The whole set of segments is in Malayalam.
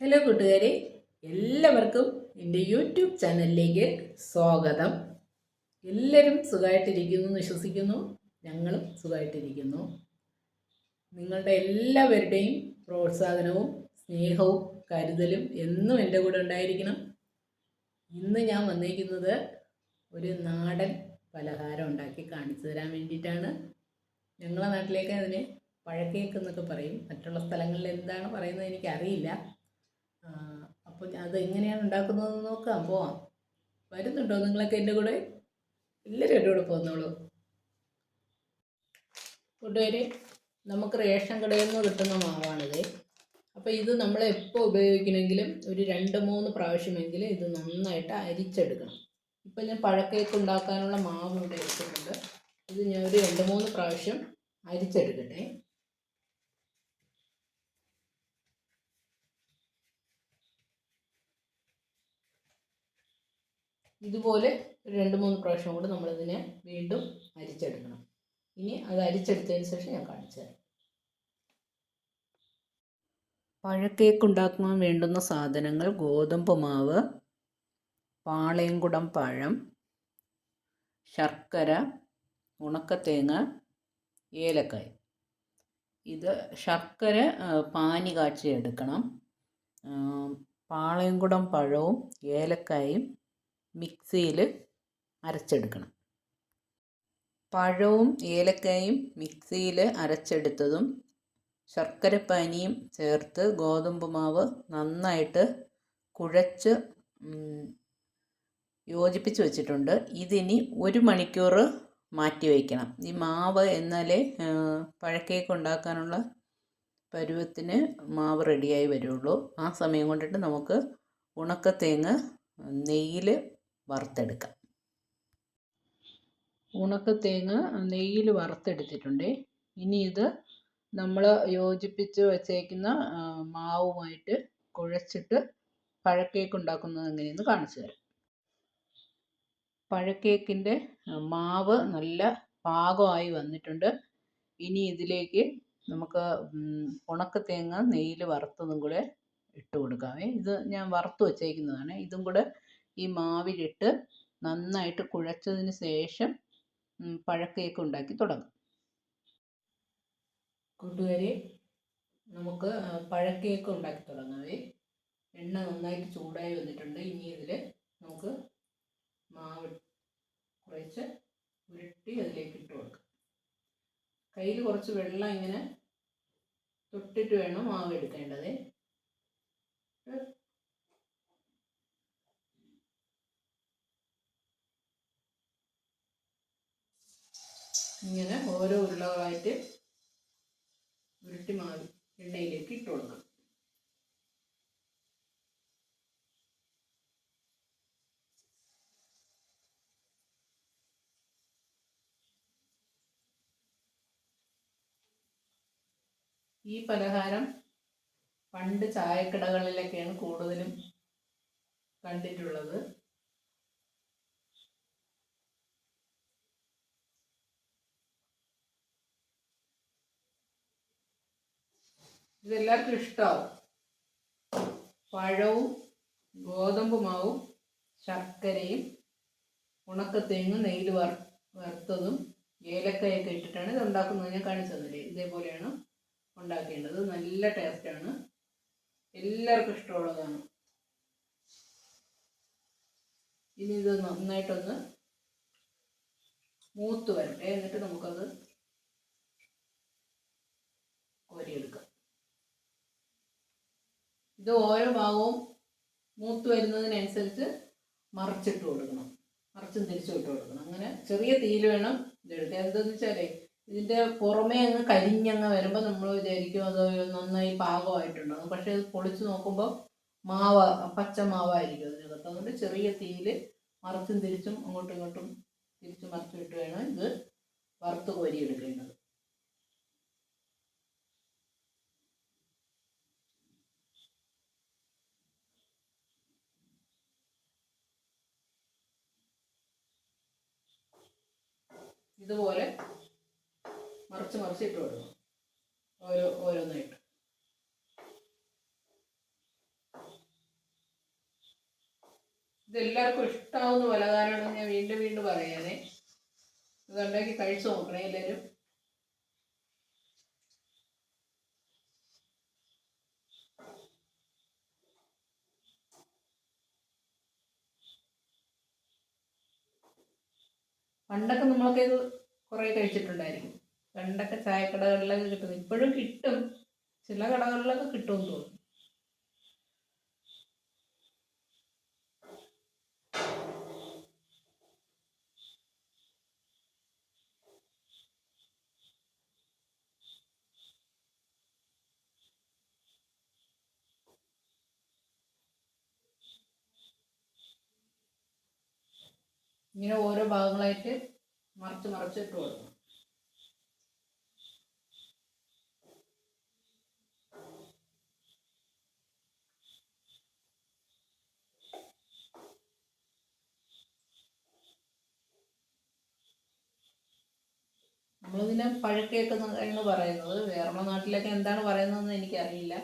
ഹലോ കൂട്ടുകാരെ. എല്ലാവർക്കും എന്റെ യൂട്യൂബ് ചാനലിലേക്ക് സ്വാഗതം. എല്ലാവരും സുഖമായിട്ടിരിക്കുന്നു എന്ന് വിശ്വസിക്കുന്നു. ഞങ്ങളും സുഖമായിട്ടിരിക്കുന്നു. നിങ്ങളുടെ എല്ലാവരുടെയും പ്രോത്സാഹനവും സ്നേഹവും കരുതലും എന്നും എന്റെ കൂടെ ഉണ്ടായിരിക്കണം. ഇന്ന് ഞാൻ വന്നിരിക്കുന്നത് ഒരു നാടൻ പലഹാരം ഉണ്ടാക്കി കാണിച്ചു തരാൻ വേണ്ടിയിട്ടാണ്. ഞങ്ങളെ നാട്ടിലേക്ക് അതിന് പഴക്കേക്ക് എന്നൊക്കെ പറയും. മറ്റുള്ള സ്ഥലങ്ങളിൽ എന്താണ് പറയുന്നത് എനിക്കറിയില്ല. അപ്പോൾ അത് എങ്ങനെയാണ് ഉണ്ടാക്കുന്നതെന്ന് നോക്കാം പോവാം. വരുന്നുണ്ടോ നിങ്ങളൊക്കെ എന്റെ കൂടെ? എല്ലാവരും എന്റെ കൂടെ പോന്നോളൂ. കൂട്ടുകാർ നമുക്ക് റേഷൻ കടയിൽ നിന്ന് കിട്ടുന്ന മാവാണിത്. അപ്പോൾ ഇത് നമ്മൾ എപ്പോൾ ഉപയോഗിക്കണമെങ്കിലും ഒരു രണ്ട് മൂന്ന് പ്രാവശ്യമെങ്കിലും ഇത് നന്നായിട്ട് അരിച്ചെടുക്കണം. ഇപ്പോൾ ഞാൻ പഴക്കേക്ക് ഉണ്ടാക്കാനുള്ള മാവ് ഇവിടെ എടുത്തിട്ടുണ്ട് ഇത് ഞാൻ ഒരു രണ്ട് മൂന്ന് പ്രാവശ്യം അരിച്ചെടുക്കട്ടെ. ഇതുപോലെ രണ്ട് മൂന്ന് പ്രാവശ്യം കൂടി നമ്മളിതിനെ വീണ്ടും അരിച്ചെടുക്കണം. ഇനി അത് അരിച്ചെടുത്തതിന് ശേഷം ഞാൻ കാണിച്ചു തരാം. പഴക്കേക്ക് ഉണ്ടാക്കുവാൻ വേണ്ടുന്ന സാധനങ്ങൾ ഗോതമ്പ് മാവ് പാളയംകുടം പഴം ശർക്കര ഉണക്കത്തേങ്ങ ഏലക്കായ്. ഇത് ശർക്കര പാനി കാച്ചി എടുക്കണം. പാളയംകുടം പഴവും ഏലക്കായും മിക്സിയിൽ അരച്ചെടുക്കണം. പഴവും ഏലക്കായും മിക്സിയിൽ അരച്ചെടുത്തതും ശർക്കരപ്പാനിയും ചേർത്ത് ഗോതമ്പ് മാവ് നന്നായിട്ട് കുഴച്ച് യോജിപ്പിച്ച് വെച്ചിട്ടുണ്ട്. ഇതിനി ഒരു മണിക്കൂർ മാറ്റി വയ്ക്കണം ഈ മാവ് എന്നാലേ പഴക്കേക്ക് ഉണ്ടാക്കാനുള്ള പരുവത്തിന് മാവ് റെഡിയായി വരുള്ളൂ. ആ സമയം കൊണ്ടിട്ട് നമുക്ക് ഉണക്കത്തേങ്ങ നെയ്യിൽ വറുത്തെടുക്കാം. ഉണക്ക തേങ്ങ നെയ്യിൽ വറുത്തെടുത്തിട്ടുണ്ട്. ഇനി ഇത് നമ്മൾ യോജിപ്പിച്ച് വച്ചേക്കുന്ന മാവുമായിട്ട് കുഴച്ചിട്ട് പഴക്കേക്ക് ഉണ്ടാക്കുന്നത് എങ്ങനെയെന്ന് കാണിച്ചു തരാം. പഴക്കേക്കിന്റെ മാവ് നല്ല പാകമായി വന്നിട്ടുണ്ട്. ഇനി ഇതിലേക്ക് നമുക്ക് ഉണക്ക തേങ്ങ നെയ്യിൽ വറുത്തതും കൂടെ ഇട്ട് കൊടുക്കാമേ ഇത് ഞാൻ വറുത്ത് വച്ചേക്കുന്നതാണ്. ഇതും കൂടെ ഈ മാവിലിട്ട് നന്നായിട്ട് കുഴച്ചതിന് ശേഷം പഴക്കേക്ക് ഉണ്ടാക്കി തുടങ്ങും. കൂട്ടുകാരെ നമുക്ക് പഴക്കേക്ക് ഉണ്ടാക്കി തുടങ്ങാവേ എണ്ണ നന്നായിട്ട് ചൂടായി വന്നിട്ടുണ്ട്. ഇനി ഇതിൽ നമുക്ക് മാവ് കുറച്ച് ഉരുട്ടി അതിലേക്ക് ഇട്ട് കൊടുക്കാം. കയ്യിൽ കുറച്ച് വെള്ളം ഇങ്ങനെ തൊട്ടിട്ട് വേണം മാവ് എടുക്കേണ്ടത്. ഇങ്ങനെ ഓരോ ഉരുളകളായിട്ട് ഉരുട്ടി മാറി എണ്ണയിലേക്ക് ഇട്ട് കൊടുക്കണം. ഈ പലഹാരം പണ്ട് ചായക്കടകളിലൊക്കെയാണ് കൂടുതലും കണ്ടിട്ടുള്ളത്. ഇതെല്ലാവർക്കും ഇഷ്ടമാവും പഴവും ഗോതമ്പ് മാവും ശർക്കരയും ഉണക്കത്തേങ്ങും നെയ്യിൽ വർ വറുത്തതും ഏലക്കായൊക്കെ ഇട്ടിട്ടാണ് ഇത് ഉണ്ടാക്കുന്നത്. ഞാൻ കാണിച്ചു തന്നില്ലേ? ഇതേപോലെയാണ് ഉണ്ടാക്കേണ്ടത്. നല്ല ടേസ്റ്റാണ്. എല്ലാവർക്കും ഇഷ്ടമുള്ളതാണ്. ഇനി ഇത് നന്നായിട്ടൊന്ന് മൂത്ത് വരട്ടെ. എന്നിട്ട് നമുക്കത് കോരിയെടുക്കാം. ഇത് ഓരോ ഭാഗവും മൂത്ത് വരുന്നതിനനുസരിച്ച് മറിച്ചിട്ട് കൊടുക്കണം. മറിച്ചും തിരിച്ചു ഇട്ട് കൊടുക്കണം. അങ്ങനെ ചെറിയ തീയിൽ വേണം ഇതെടുക്കുക എന്താണെന്ന് വെച്ചാലേ ഇതിന്റെ പുറമേ അങ്ങ് കരിഞ്ഞങ്ങ് വരുമ്പോൾ നമ്മൾ വിചാരിക്കും അത് നന്നായി പാകമായിട്ടുണ്ടാകും പക്ഷേ ഇത് പൊളിച്ച് നോക്കുമ്പോൾ മാവ് പച്ച മാവായിരിക്കും അതിനകത്ത്. അതുകൊണ്ട് ചെറിയ തീയിൽ മറിച്ചും തിരിച്ചും അങ്ങോട്ടും ഇങ്ങോട്ടും തിരിച്ചും മറിച്ചും ഇട്ട് വേണം ഇത് വറുത്ത് കോരിയെടുക്കേണ്ടത്. ഇതുപോലെ മറിച്ച് മറിച്ച് ഇട്ട് കൊടുക്കും. ഓരോ ഓരോന്നായിട്ട് ഇതെല്ലാവർക്കും ഇഷ്ടാവുന്ന പലഹാരമാണെന്ന് ഞാൻ വീണ്ടും വീണ്ടും പറയാനേ. ഇതുണ്ടാക്കി കഴിച്ചു നോക്കണേ എല്ലാവരും. പണ്ടൊക്കെ നമ്മളൊക്കെ ഇത് കുറേ കഴിച്ചിട്ടുണ്ടായിരിക്കും. പണ്ടൊക്കെ ചായക്കടകളിലൊക്കെ കിട്ടുന്നത് ഇപ്പോഴും കിട്ടും. ചില കടകളിലൊക്കെ കിട്ടുമെന്ന് തോന്നുന്നു. ഇങ്ങനെ ഓരോ ഭാഗങ്ങളായിട്ട് മറിച്ച് മറിച്ച് ഇട്ട് കൊടുക്കണം നമ്മളിതിനെ പഴക്കേക്ക് എന്ന് പറയുന്നത്. വേറെ നാട്ടിലൊക്കെ എന്താണ് പറയുന്നതെന്ന് എനിക്കറിയില്ല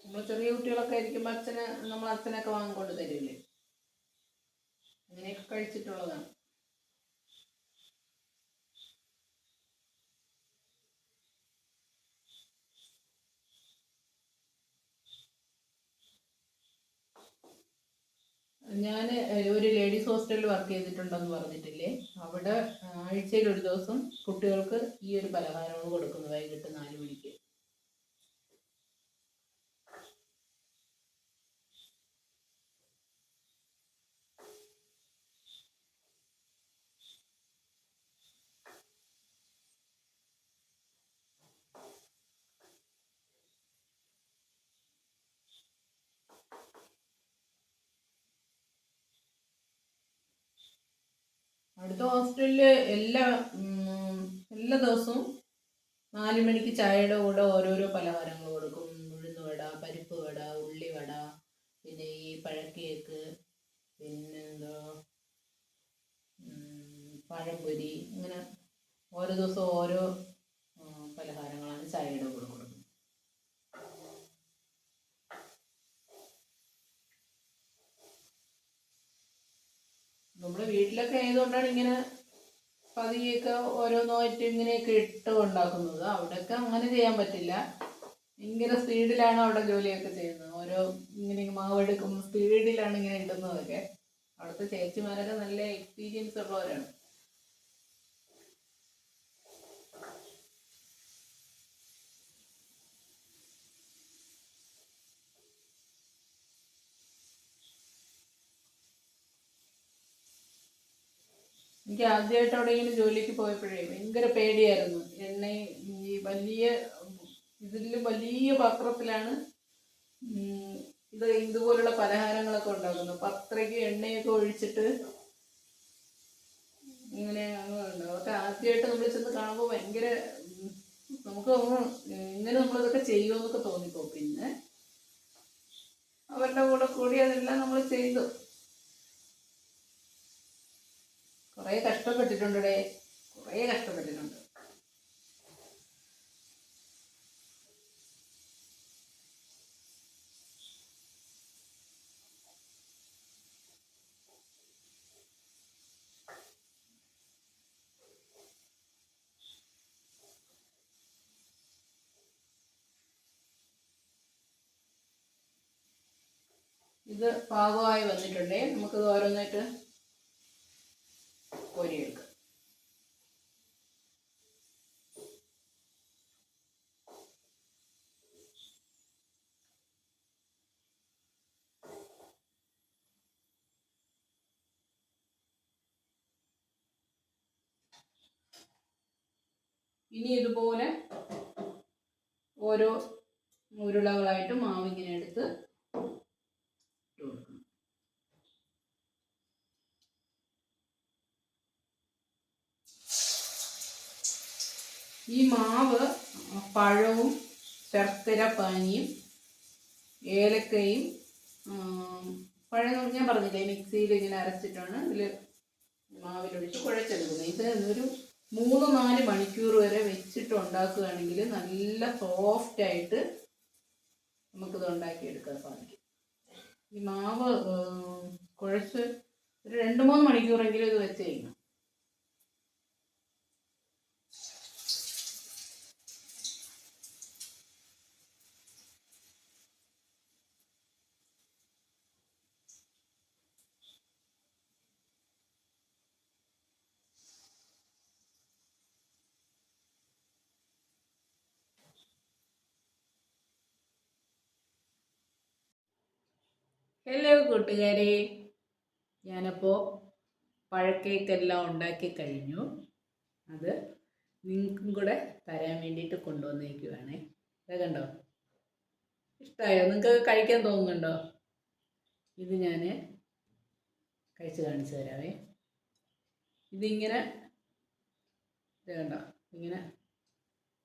നമ്മൾ ചെറിയ കുട്ടികളൊക്കെ ആയിരിക്കുമ്പോൾ അച്ഛന് നമ്മൾ അച്ഛനൊക്കെ വാങ്ങിക്കൊണ്ട് തരില്ലേ അങ്ങനെയൊക്കെ കഴിച്ചിട്ടുള്ളതാണ്. ഞാൻ ഒരു ലേഡീസ് ഹോസ്റ്റലിൽ വർക്ക് ചെയ്തിട്ടുണ്ടെന്ന് പറഞ്ഞിട്ടില്ലേ? അവിടെ ആഴ്ചയിൽ ഒരു ദിവസം കുട്ടികൾക്ക് ഈ ഒരു പലഹാരമാണ് കൊടുക്കുന്നത് വൈകിട്ട് നാല് മണിക്ക്. അടുത്ത ഹോസ്റ്റലിൽ എല്ലാ എല്ലാ ദിവസവും നാല് മണിക്ക് ചായയുടെ കൂടെ ഓരോരോ പലഹാരങ്ങൾ കൊടുക്കും. ഉഴുന്ന് വട പരിപ്പ് വട ഉള്ളി വട പിന്നെ ഈ പഴക്കേക്ക് പിന്നെന്തോ പഴംപൊരി അങ്ങനെ ഓരോ ദിവസവും ഓരോ പലഹാരങ്ങളാണ് ചായയുടെ കൂടെ കൊടുക്കുന്നത്. നമ്മുടെ വീട്ടിലൊക്കെ ആയതുകൊണ്ടാണ് ഇങ്ങനെ പതിയൊക്കെ ഓരോന്നായിട്ട് ഇങ്ങനെയൊക്കെ ഇട്ട് ഉണ്ടാക്കുന്നത്. അവിടെയൊക്കെ അങ്ങനെ ചെയ്യാൻ പറ്റില്ല. ഭയങ്കര സ്പീഡിലാണ് അവിടെ ജോലിയൊക്കെ ചെയ്യുന്നത്. ഓരോ ഇങ്ങനെ മാവെടുക്കും സ്പീഡിലാണ് ഇങ്ങനെ ഇടുന്നതൊക്കെ. അവിടുത്തെ ചേച്ചിമാരൊക്കെ നല്ല എക്സ്പീരിയൻസ് ഉള്ളവരാണ്. എനിക്ക് ആദ്യമായിട്ട് എവിടെയെങ്കിലും ജോലിക്ക് പോയപ്പോഴേ ഭയങ്കര പേടിയായിരുന്നു. എന്നെ ഈ വലിയ ഇതിൽ വലിയ പാത്രത്തിലാണ് ഇത് ഇതുപോലുള്ള പലഹാരങ്ങളൊക്കെ ഉണ്ടാക്കുന്നത്. പത്രയ്ക്ക് എണ്ണയൊക്കെ ഒഴിച്ചിട്ട് ഇങ്ങനെ അങ്ങ് അതൊക്കെ ആദ്യമായിട്ട് നമ്മൾ ചെന്ന് കാണുമ്പോൾ ഭയങ്കര നമുക്ക് ഇങ്ങനെ നമ്മളിതൊക്കെ ചെയ്യുമെന്നൊക്കെ തോന്നിപ്പോ പിന്നെ അവരുടെ കൂടെ കൂടി അതെല്ലാം നമ്മൾ ചെയ്തു. കുറേ കഷ്ടപ്പെട്ടിട്ടുണ്ടേ കുറേ കഷ്ടപ്പെട്ടിട്ടുണ്ട്. ഇത് പാകമായി വന്നിട്ടുണ്ടേ. നമുക്കിത് ഓരോന്നായിട്ട് കോരിയെടുക്കാം ഇനി ഇതുപോലെ ഓരോ ഉരുളകളായിട്ട് മാവ് ഇങ്ങനെ എടുത്ത് ഇട്ട് കൊടുക്കണം ഈ മാവ് പഴവും ശർക്കര പാനിയും ഏലക്കയും പഴം ഞാൻ പറഞ്ഞില്ലേ മിക്സിയിൽ ഇങ്ങനെ അരച്ചിട്ടാണ് ഇതിൽ മാവിലൊഴിച്ച് കുഴച്ചെടുക്കുന്നത്. ഇത് ഒരു മൂന്ന് നാല് മണിക്കൂർ വരെ വെച്ചിട്ട് ഉണ്ടാക്കുകയാണെങ്കിൽ നല്ല സോഫ്റ്റ് ആയിട്ട് നമുക്കിത് ഉണ്ടാക്കിയെടുക്കാൻ സാധിക്കും. ഈ മാവ് കുഴച്ച് ഒരു രണ്ട് മൂന്ന് മണിക്കൂറെങ്കിലും ഇത് വെച്ച് കഴിഞ്ഞു ഹലോ കൂട്ടുകാരെ ഞാനപ്പോൾ പഴക്കേക്കെല്ലാം ഉണ്ടാക്കി കഴിഞ്ഞു. അത് നിങ്ങൾക്കും കൂടെ തരാൻ വേണ്ടിയിട്ട് കൊണ്ടുവന്നിരിക്കുവാണേ കേൾക്കണ്ടോ കണ്ടോ? ഇഷ്ടമായോ നിങ്ങൾക്ക് കഴിക്കാൻ തോന്നുന്നുണ്ടോ? ഇത് ഞാൻ കഴിച്ച് കാണിച്ചു തരാമേ ഇതിങ്ങനെ ഇത് കണ്ടോ? ഇങ്ങനെ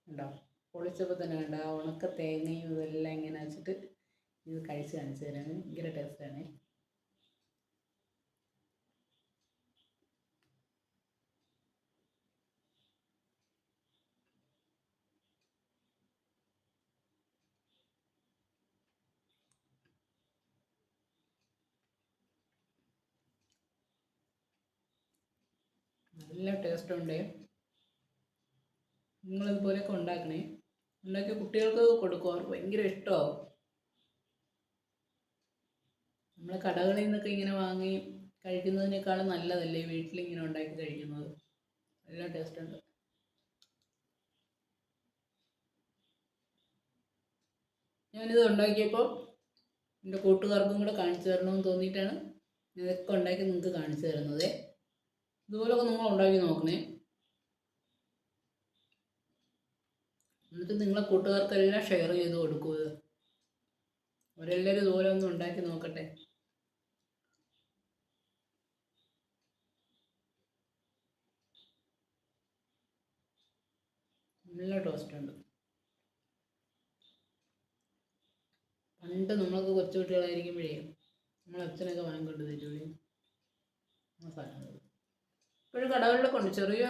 ഉണ്ടോ പൊളിച്ചപ്പോൾ തന്നെ കണ്ടോ? ഉണക്ക തേങ്ങയും ഇതെല്ലാം ഇങ്ങനെ വെച്ചിട്ട് ഇത് കഴിച്ച് കാണിച്ചു തരാം. ഭയങ്കര ടേസ്റ്റാണ് നല്ല ടേസ്റ്റ് ഉണ്ട്. നിങ്ങളിതുപോലെയൊക്കെ ഉണ്ടാക്കണേ. ഉണ്ടാക്കി കുട്ടികൾക്ക് കൊടുക്കും അവർക്ക് ഭയങ്കര ഇഷ്ടമാവും നമ്മൾ കടകളിൽ നിന്നൊക്കെ ഇങ്ങനെ വാങ്ങി കഴിക്കുന്നതിനേക്കാളും നല്ലതല്ലേ വീട്ടിൽ ഇങ്ങനെ ഉണ്ടാക്കി കഴിക്കുന്നത്? നല്ല ടേസ്റ്റ് ഉണ്ട്. ഞാനിത് ഉണ്ടാക്കിയപ്പോൾ എന്റെ കൂട്ടുകാർക്കും കൂടെ കാണിച്ചു തരണമെന്ന് തോന്നിയിട്ടാണ് ഇതൊക്കെ ഉണ്ടാക്കി നിങ്ങൾക്ക് കാണിച്ചു തരുന്നത്. ഇതുപോലൊക്കെ നിങ്ങൾ ഉണ്ടാക്കി നോക്കണേ. എന്നിട്ട് നിങ്ങളെ കൂട്ടുകാർക്കെല്ലാം ഷെയർ ചെയ്ത് കൊടുക്കുക അവരെല്ലാവരും ഇതുപോലെ ഒന്ന് ഉണ്ടാക്കി നോക്കട്ടെ. നല്ല ടോസ്റ്റ് ഉണ്ട്. പണ്ട് നമ്മളൊക്കെ കൊച്ചു കുട്ടികളായിരിക്കുമ്പോഴേ നമ്മൾ അച്ഛനൊക്കെ വാങ്ങിക്കൊണ്ട് തരുവേ. ആ സാധനങ്ങൾ ഇപ്പോഴും കടകളിലൊക്കെ ഉണ്ട്. ചെറിയ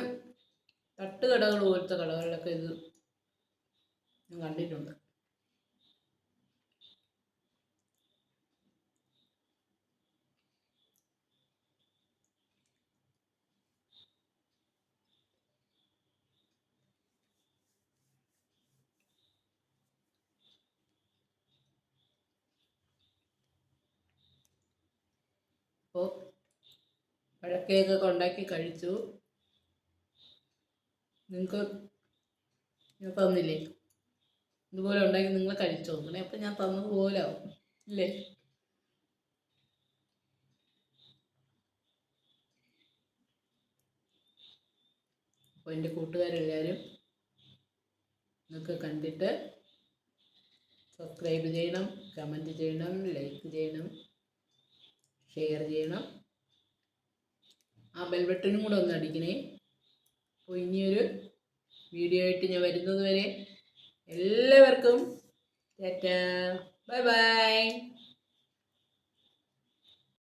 തട്ട് കടകൾ പോലത്തെ കടകളിലൊക്കെ ഇത് ഞാൻ കണ്ടിട്ടുണ്ട്. അപ്പോൾ പഴക്കേക്കൊക്കെ ഉണ്ടാക്കി കഴിച്ചു? നിങ്ങൾക്ക് ഞാൻ തന്നില്ലേ? ഇതുപോലെ ഉണ്ടാക്കി നിങ്ങൾ കഴിച്ചു? നോക്കണേ അപ്പം ഞാൻ തന്നതുപോലെ ആവും ഇല്ലേ? അപ്പോൾ എന്റെ കൂട്ടുകാരെല്ലാവരും ഇതൊക്കെ കണ്ടിട്ട് സബ്സ്ക്രൈബ് ചെയ്യണം കമന്റ് ചെയ്യണം ലൈക്ക് ചെയ്യണം. ഷെയർ ചെയ്യണം. ആ ബെൽബട്ടനും കൂടെ ഒന്ന് അടിക്കണേ. അപ്പോൾ ഇനിയൊരു വീഡിയോ ആയിട്ട് ഞാൻ വരുന്നത് വരെ എല്ലാവർക്കും ടാറ്റാ ബൈ ബൈ